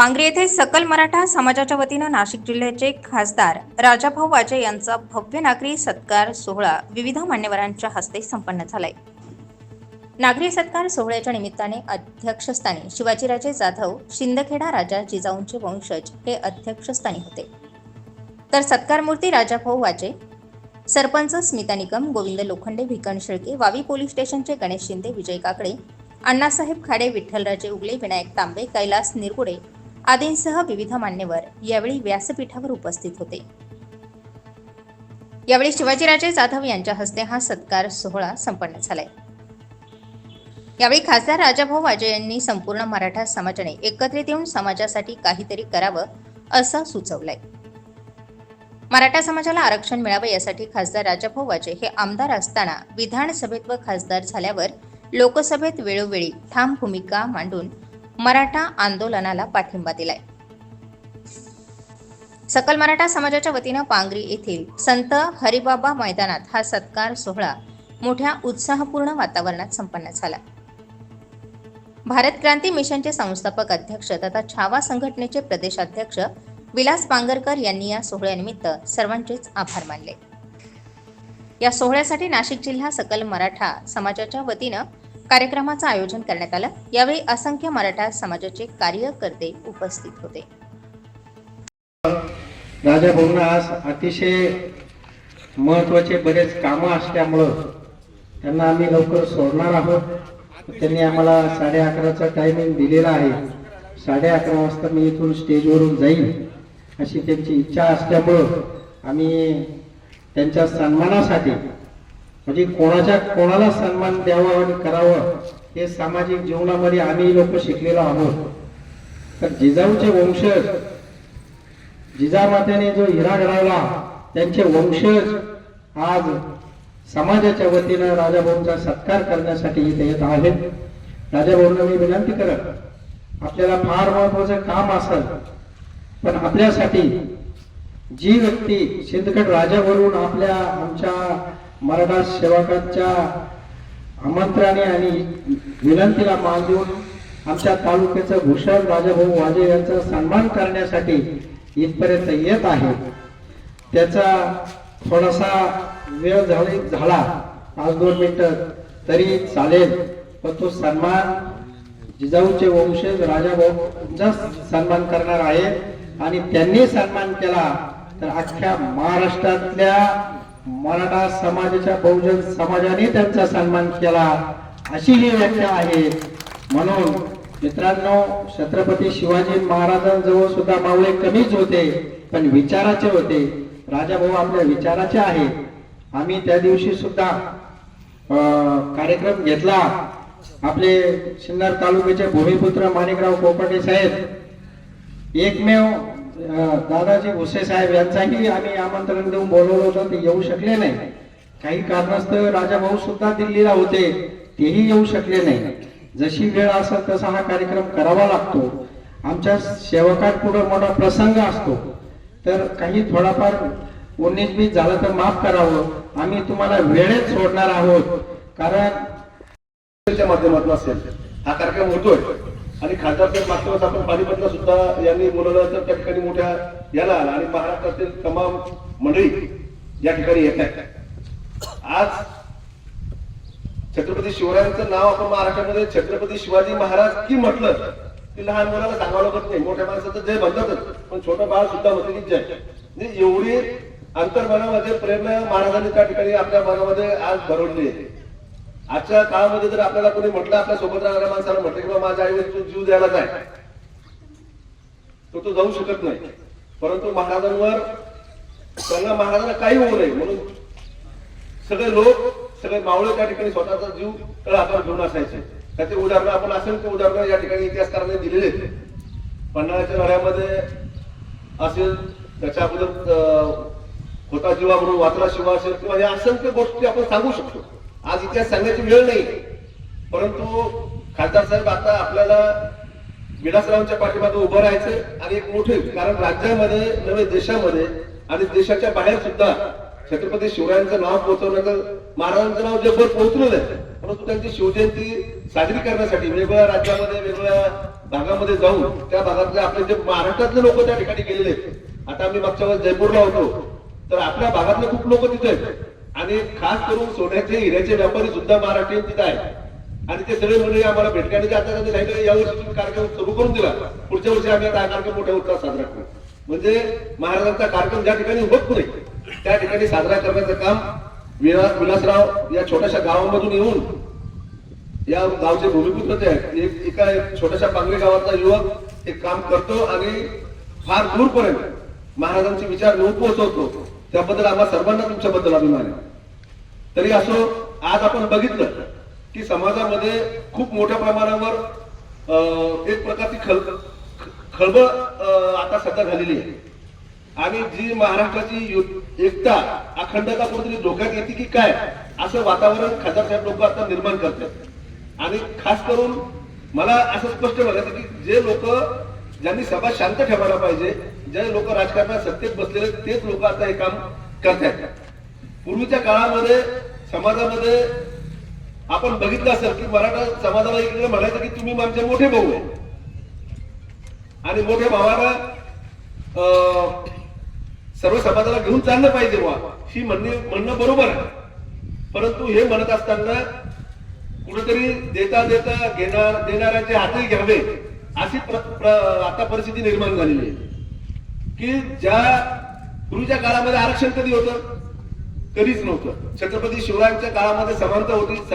पांगरी येथे सकल मराठा समाजाच्या वतीनं नाशिक जिल्ह्याचे खासदार राजाभाऊ वाजे यांचा भव्य नागरी सत्कार सोहळा विविध मान्यवरांच्या हस्ते संपन्न झालाय. नागरी सत्कार सोहळ्याच्या निमित्ताने अध्यक्षस्थानी शिवाजीराजे जाधव शिंदखेडा राजा जिजाऊंचे वंशज हे अध्यक्षस्थानी होते. तर सत्कार मूर्ती राजाभाऊ वाजे सरपंच स्मिता निकम गोविंद लोखंडे भिकण शेळके वावी पोलीस स्टेशनचे गणेश शिंदे विजय काकडे अण्णासाहेब खाडे विठ्ठलराजे उगले विनायक तांबे कैलास निरगुडे आदींसह विविध मान्यवर यावेळी व्यासपीठावर उपस्थित होते. यावेळी शिवाजीराजे जाधव यांच्या हस्ते हा सत्कार सोहळा संपन्न झालाय. यावेळी खासदार राजाभाऊ वाजे यांनी संपूर्ण मराठा समाजाने एकत्रित येऊन समाजासाठी काहीतरी करावं असं सुचवलंय. मराठा समाजाला आरक्षण मिळावं यासाठी खासदार राजाभाऊ वाजे हे आमदार असताना विधानसभेत व खासदार झाल्यावर लोकसभेत वेळोवेळी ठाम भूमिका मांडून मराठा आंदोलनाला पाठिंबा दिलाय. सकल मराठा समाजाच्या वतीनं पांगरी येथील संत हरिबाबा मैदानात हा सत्कार सोहळा मोठ्या उत्साहपूर्ण वातावरणात संपन्न झाला. भारत क्रांती मिशनचे संस्थापक अध्यक्ष तथा छावा संघटनेचे प्रदेशाध्यक्ष विलास पांगरकर यांनी या सोहळ्यानिमित्त सर्वांचेच आभार मानले. या सोहळ्यासाठी नाशिक जिल्हा सकल मराठा समाजाच्या वतीनं कार्यक्रमाचं आयोजन करण्यात आलं. यावेळी असंख्य मराठा समाजाचे कार्यकर्ते उपस्थित होते. राजा भाऊना आज अतिशय महत्त्वाचे बरेच कामं असल्यामुळं त्यांना आम्ही लवकर सोडणार आहोत. त्यांनी आम्हाला साडे अकराचा टायमिंग दिलेला आहे. साडे अकरा वाजता मी इथून स्टेजवरून जाईन अशी त्यांची इच्छा असल्यामुळं आम्ही त्यांच्या सन्मानासाठी म्हणजे कोणाच्या कोणाला सन्मान द्यावा आणि करावं हे सामाजिक जीवनामध्ये आम्ही लोक शिकलेलो आहोत. तर जिजाऊचे वंशज जिजामातेने जो हिरा घडवला त्यांचे वंशज आज समाजाच्या वतीनं राजाभाऊंचा सत्कार करण्यासाठी इथे येत आहेत. राजाभाऊंना मी विनंती करत आपल्याला फार महत्वाचं काम असेल पण आपल्यासाठी जी व्यक्ती सिंदखेड राजा बोलून आपल्या आमच्या मराठा सेवकांच्या आमंत्रणाने आणि विनंतीला मान देऊन आमच्या तालुक्याचं भूषण राजाभाऊ वाजे यांचा सन्मान करण्यासाठी इथपर्यंत येत आहे. त्याचा थोडासा वेळ झाले झाला. पाच दोन मिनिटं तरी चालेल. पण तो सन्मान जिजाऊचे वंशज राजाभाऊंचा सन्मान करणार आहे. आणि त्यांनी सन्मान केला तर अख्ख्या महाराष्ट्रातल्या मराठा समाजाच्या बहुजन समाजाने त्यांचा सन्मान केला. अशी ही व्याख्या आहे. म्हणून मित्रांनो छत्रपती शिवाजी महाराजांजवळ सुद्धा मावळे कमीच होते पण विचाराचे होते. राजाभाऊ आपल्या विचाराचे आहे. आम्ही त्या दिवशी सुद्धा अं, कार्यक्रम घेतला. आपले सिन्नर तालुक्याचे भूमिपुत्र माणिकराव कोकाटे साहेब एकमेव दादाजी भुसे साहेब यांचाही आम्ही आमंत्रण देऊन बोलवलं होतं ते येऊ शकले नाही. काही कारणास्तव राजाभाऊ सुद्धा दिल्लीला होते तेही येऊ शकले नाही. जशी वेळ असेल तसा हा कार्यक्रम करावा लागतो. आमच्या सेवकांपुढे मोठा प्रसंग असतो. तर काही थोडाफार उन्नीस बीस झालं तर माफ करावं. आम्ही तुम्हाला वेळेत सोडणार आहोत. कारण माध्यमातून असेल. हा कार्यक्रम होतोय. आणि खासदारच्या मागच्या वेळेस आपण पाणीपतला सुद्धा यांनी बोलवलं तर त्या ठिकाणी मोठ्या याला आला. आणि महाराष्ट्रातील तमाम मंडळी या ठिकाणी येत आहेत. आज छत्रपती शिवरायांचं नाव आपण महाराष्ट्रामध्ये छत्रपती शिवाजी महाराज की म्हटलं की लहान मुलाला सांगावं लागत नाही. मोठ्या माणसाचं जय म्हणतातच. पण छोटं बाळ सुद्धा म्हणते की जय. म्हणजे एवढी अंतर्मनामध्ये प्रेरणा महाराजांनी त्या ठिकाणी आपल्या मनामध्ये आज भरवली आहे. आजच्या काळामध्ये जर आपल्याला कोणी म्हटलं आपल्यासोबत राहणाऱ्या माणसाला म्हटलं की बाबा माझ्या आईवर तू जीव द्यायला जाय तर तो जाऊ शकत नाही. परंतु महाराजांवर त्यांना महाराजांना काही होऊ नये म्हणून सगळे लोक सगळे मावळे त्या ठिकाणी स्वतःचा जीव तळाकार घेऊन असायचे. त्याचे उदाहरण आपण असंख्य उदाहरणं या ठिकाणी इतिहासकारांनी दिलेले आहेत. पन्हाळ्याच्या लढ्यामध्ये असेल त्याच्या अगोदर अं, होता जीवा म्हणून वाचला शिवा असेल किंवा या असंख्य गोष्टी आपण सांगू शकतो. आज इतिहास सांगण्याची वेळ नाही. परंतु खासदार साहेब आता आपल्याला विलासरावांच्या पाठीमागे उभं राहायचं आणि एक मोठे कारण राज्यामध्ये नव्हे देशामध्ये आणि देशाच्या बाहेर सुद्धा छत्रपती शिवरायांचं नाव पोहोचवण्याचं महाराजांचं नाव जगभर पोहोचलेलं आहे. परंतु त्यांची शिवजयंती साजरी करण्यासाठी वेगवेगळ्या राज्यामध्ये वेगवेगळ्या भागामध्ये जाऊन त्या भागातले आपले जे महाराष्ट्रातले लोक त्या ठिकाणी गेलेले आहेत. आता आम्ही मागच्या वेळेस जयपूरला होतो. तर आपल्या भागातले खूप लोक तिथे आहेत. आणि खास करून सोन्याचे हिऱ्याचे व्यापारी सुद्धा महाराष्ट्रीयन तिथे आहेत. आणि ते सगळे मंडळी आम्हाला भेटले आता त्यांनी सांगितलं यावर्षी तुम्ही कार्यक्रम सुरू करून दिला. पुढच्या वर्षी आम्ही आता हा कार्यक्रम मोठ्या उत्साहात साजरा करू. म्हणजे महाराजांचा कार्यक्रम ज्या ठिकाणी होत नाही त्या ठिकाणी साजरा करण्याचं काम विलासराव या छोट्याशा गावामधून येऊन या गावचे भूमिपुत्र ते आहेत. एक एका एक छोट्याशा पांगरे गावातला युवक एक काम करतो आणि फार दूरपर्यंत महाराजांचे विचार न पोहोचवतो. त्याबद्दल आम्हा सर्वांना तुमच्याबद्दल अभिमान आहे. तरी असो आज आपण बघितलं की समाजामध्ये खूप मोठ्या प्रमाणावर एक प्रकारची खल खळबळ आता सध्या झालेली आहे. आणि जी महाराष्ट्राची यु- एकता अखंडता कुठेतरी धोक्यात येते की काय असं वातावरण खासदार साहेब लोक आता निर्माण करतात. आणि खास करून मला असं स्पष्ट म्हणायचं की जे लोक ज्यांनी सभा शांत ठेवायला पाहिजे जे लोक राजकारणात सत्तेत बसलेले तेच लोक आता हे काम करतात पूर्वीच्या काळामध्ये समाजामध्ये आपण बघितलं असेल की मराठा समाजाला इकडे म्हणायचं की तुम्ही आमचे मोठे भाऊ आहे. आणि मोठ्या भावाला अं, सर्व समाजाला घेऊन चाललं पाहिजे वा ही म्हणणे म्हणणं बरोबर आहे. परंतु हे म्हणत असताना कुठेतरी देता देता घेणार देणाऱ्याचे हातही घ्यावे. अशी प्र- आता परिस्थिती निर्माण झालेली आहे. की ज्या पूर्वीच्या काळामध्ये आरक्षण कधी होतं? कधीच नव्हतं. छत्रपती शिवरायांच्या काळामध्ये समानता होती.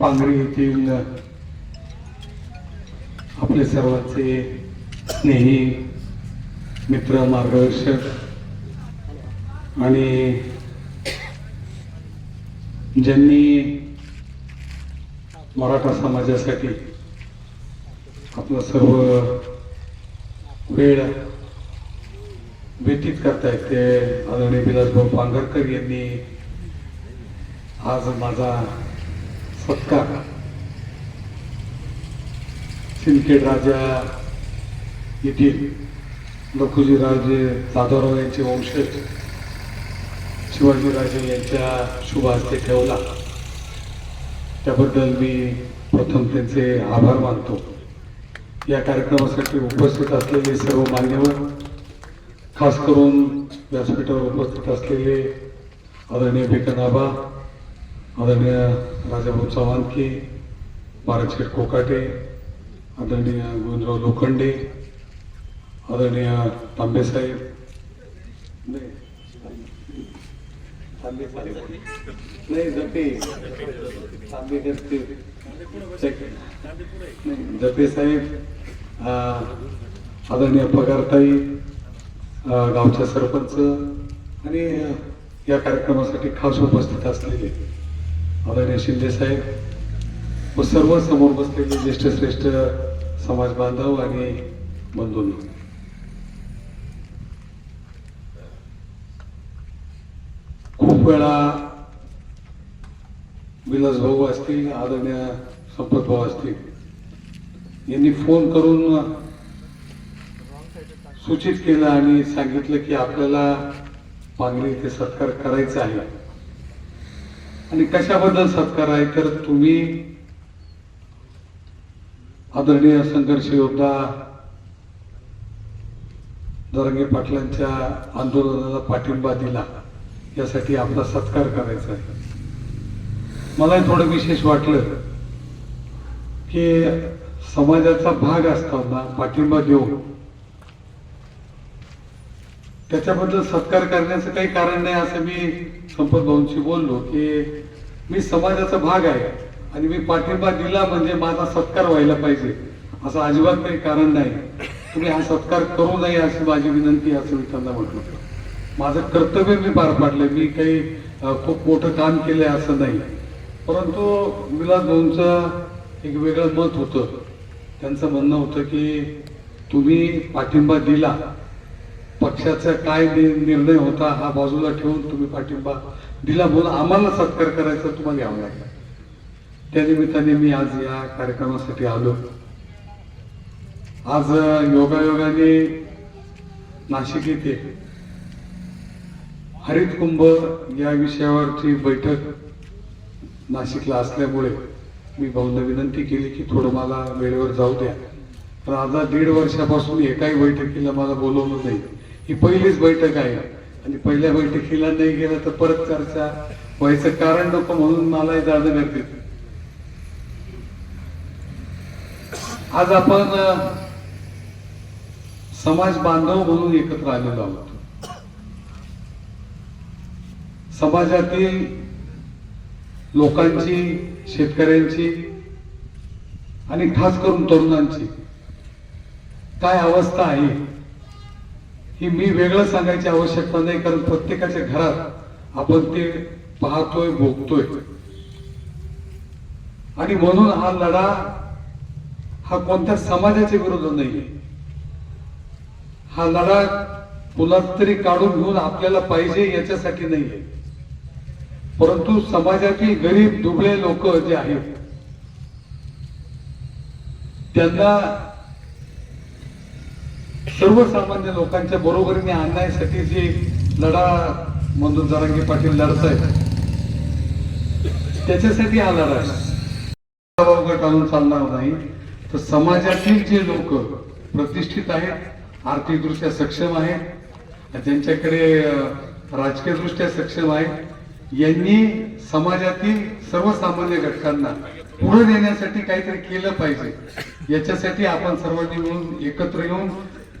पांगरी येथील आपले सर्वांचे स्नेही मित्र मार्गदर्शक आणि ज्यांनी मराठा समाजासाठी आपला सर्व वेळ व्यतीत करतायत ते आदरणीय विलासभाऊ पांघरकर यांनी आज माझा सत्कार सिंदखेड राजा येथील लखुजीराजे जाधवराव यांचे वंशज शिवाजीराजे यांच्या शुभ हस्ते ठेवला. त्याबद्दल मी प्रथम त्यांचे आभार मानतो. या कार्यक्रमासाठी उपस्थित असलेले सर्व मान्यवर खास करून व्यासपीठावर उपस्थित असलेले आदरणीय बेकनाबा आदरणीय राजाभाऊ चव्हाणके बाराशेठ कोकाटे आदरणीय गोविंदराव लोखंडे आदरणीय तांबेसाहेब नाही, जपे. नाही, जपे साहेब आदरणीय पगारताई गावच्या सरपंच आणि या कार्यक्रमासाठी खास उपस्थित असलेले आदरणीय शिंदे साहेब व सर्व समोर बसलेले ज्येष्ठ श्रेष्ठ समाज बांधव आणि बंधूंनो खूप वेळा विलास भाऊ असतील आदरणीय संपत भाऊ असतील यांनी फोन करून सूचित केलं आणि सांगितलं की आपल्याला पांगरी इथे सत्कार करायचा आहे आणि कशाबद्दल सत्कार आहे तर तुम्ही आदरणीय संघर्ष योद्धा दरंगे पाटलांच्या आंदोलनाला पाठिंबा दिला यासाठी आपला सत्कार करायचा आहे. मला थोडं विशेष वाटलं की समाजाचा भाग असताना पाठिंबा देऊन त्याच्याबद्दल सत्कार करण्याचं काही कारण नाही असं मी संपत भाऊंशी बोललो की मी समाजाचा भाग आहे आणि मी पाठिंबा दिला म्हणजे माझा सत्कार व्हायला पाहिजे असं अजिबात काही कारण नाही. तुम्ही हा सत्कार करू नये अशी माझी विनंती असं मी त्यांना म्हटलं. माझं कर्तव्य मी पार पाडलं मी काही खूप मोठं काम केलंय असं नाही. परंतु विलास दोनचं एक वेगळं मत होतं. त्यांचं म्हणणं होतं की तुम्ही पाठिंबा दिला. पक्षाचा काय नि- निर्णय होता हा बाजूला ठेवून तुम्ही पाठिंबा दिला म्हणून आम्हाला सत्कार करायचा तुम्हाला घ्यावा लागला. त्या निमित्ताने मी आज या कार्यक्रमासाठी आलो. आज योगायोगाने नाशिक येथे हरित कुंभ या विषयावरची बैठक नाशिकला असल्यामुळे मी भाऊंना विनंती केली की थोडं मला वेळेवर जाऊ द्या. पण आता दीड वर्षापासून एकाही बैठकीला मला बोलवलं नाही. ही पहिलीच बैठक आहे. आणि पहिल्या बैठकीला नाही गेलं तर परत चर्चा व्हायचं कारण नको म्हणून मलाही जाणं गरजेचं आज आपण समाज बांधव म्हणून एकत्र आलेलो आहोत. समाजातील लोकांची शेतकऱ्यांची आणि खास करून तरुणांची काय अवस्था आहे ही मी वेगळं सांगायची आवश्यकता नाही कारण प्रत्येकाच्या घरात आपण ते पाहतोय भोगतोय आणि म्हणून हा लढा हा कोणत्या समाजाच्या विरोधात नाहीये. हा लढा कुणात तरी काढून घेऊन आपल्याला पाहिजे याच्यासाठी नाहीये. परंतु समाजातील गरीब दुबळे लोक जे आहेत त्यांना सर्वसामान्य लोकांच्या बरोबरीने आणण्यासाठी जे लढा म्हणून जरांगी पाटील लढत आहेत त्याच्यासाठी हा लढा आहे. गट आणून चालणार नाही. तर समाजातील जे लोक प्रतिष्ठित आहेत आर्थिकदृष्ट्या सक्षम आहेत ज्यांच्याकडे राजकीयदृष्ट्या सक्षम आहेत यांनी समाजातील सर्वसामान्य घटकांना पुढे नेण्यासाठी काहीतरी केलं पाहिजे. याच्यासाठी आपण सर्वांनी मिळून एकत्र येऊन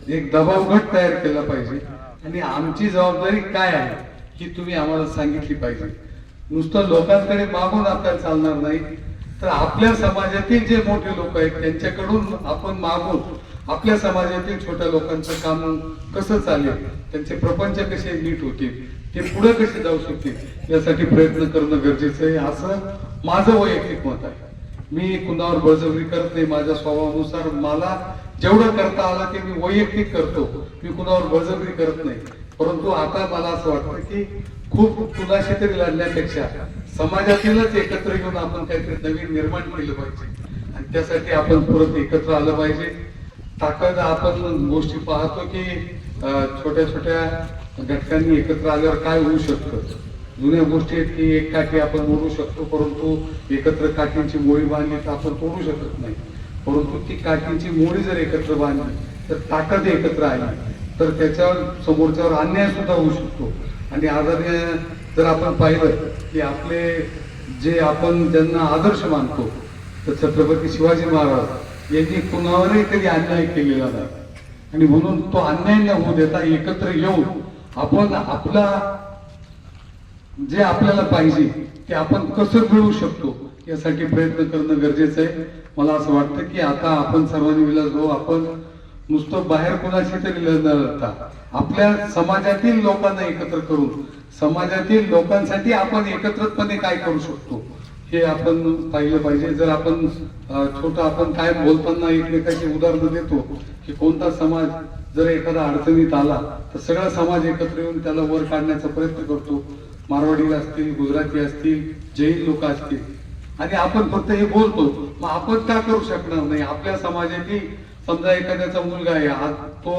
एक दबाव गट तयार केला पाहिजे. आणि आमची जबाबदारी काय आहे ही तुम्ही आम्हाला सांगितली पाहिजे. नुसतं लोकांकडे मागून आपल्याला चालणार नाही तर आपल्या समाजातील जे मोठे लोक आहेत त्यांच्याकडून आपण मागून आपल्या समाजातील छोट्या लोकांचं काम कसं चालेल त्यांचे प्रपंच कसे नीट होतील ते पुढे कसे जाऊ शकतील यासाठी प्रयत्न करणं गरजेचं आहे. असं माझं वैयक्तिक मत आहे. मी कुणावर बळजबरी करत नाही माझ्या स्वभावानुसार मला जेवढं करता आला ते मी वैयक्तिक करतो. मी कुणावर बळजबरी करत नाही. परंतु आता मला असं वाटतं की खूप कुणाशी तरी लढण्यापेक्षा समाजातीलच एकत्र येऊन आपण काहीतरी नवीन निर्माण केलं पाहिजे. आणि त्यासाठी आपण परत एकत्र आलं पाहिजे. ताकद आपण गोष्टी पाहतो की छोट्या छोट्या घटकांनी एकत्र आल्यावर काय होऊ शकतं? जुन्या गोष्टी आहेत की एक काठी आपण मोडू शकतो परंतु एकत्र काठींची मोळी बांधली तर आपण तोडू शकत नाही. परंतु ती काठींची मोळी जर एकत्र बांधली तर ताकद एकत्र आली तर त्याच्यावर समोरच्यावर अन्याय सुद्धा होऊ शकतो. आणि आदरणीय जर आपण पाहिलं की आपले जे आपण ज्यांना आदर्श मानतो तर छत्रपती शिवाजी महाराज यांनी कुणावरही कधी अन्याय केलेला नाही. आणि म्हणून तो अन्याय न होऊ देता एकत्र येऊन आपण आपला जे आपल्याला पाहिजे ते आपण कसं मिळवू शकतो यासाठी प्रयत्न करणं गरजेचं आहे. मला असं वाटतं की आता आपण सर्वांनी विलास भाऊ आपण नुसतं बाहेर कोणाशी तरी न लढता आपल्या समाजातील लोकांना एकत्र करून समाजातील लोकांसाठी आपण एकत्रितपणे काय करू शकतो हे आपण पाहिलं पाहिजे. जर आपण छोटं आपण काय बोलताना एकमेकाची उदाहरणं देतो की कोणता समाज जर एखादा अडचणीत आला तर सगळा समाज एकत्र येऊन त्याला वर काढण्याचा प्रयत्न करतो. मारवाडी असतील गुजराती असतील जैन लोक असतील. आणि आपण फक्त हे बोलतो मग आपण का करू शकणार नाही? आपल्या समाजाची समजा एखाद्याचा मुलगा आहे हा तो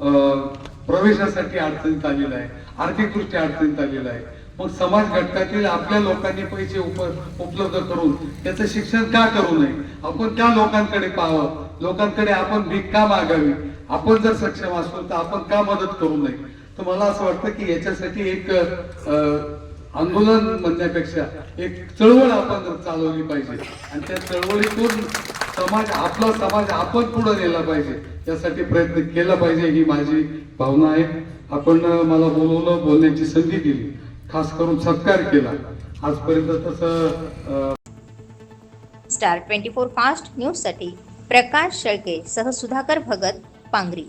अं, प्रवेशासाठी अडचणीत आलेला आहे आर्थिकदृष्ट्या अडचणीत आलेला आहे. मग समाज घटकातील आपल्या लोकांनी पैसे उप उपलब्ध करून त्याचं शिक्षण का करू नये? आपण त्या लोकांकडे पाहावं? लोकांकडे आपण भीक का मागावी? आपण जर सक्षम असतो तर आपण का मदत करू नये? तर मला असं वाटतं की याच्यासाठी एक आंदोलन म्हणण्यापेक्षा एक चळवळ आपण चालवली पाहिजे. आणि त्या चळवळीतून समाज आपला समाज आपण पुढे नेला पाहिजे. यासाठी प्रयत्न केला पाहिजे ही माझी भावना आहे. आपण मला बोलवलं बोलण्याची संधी दिली. खास करून सत्कार केला. आजपर्यंत तसं स्टार ट्वेंटी फोर फास्ट न्यूजसाठी प्रकाश शेळके सह सुधाकर भगत पांगरी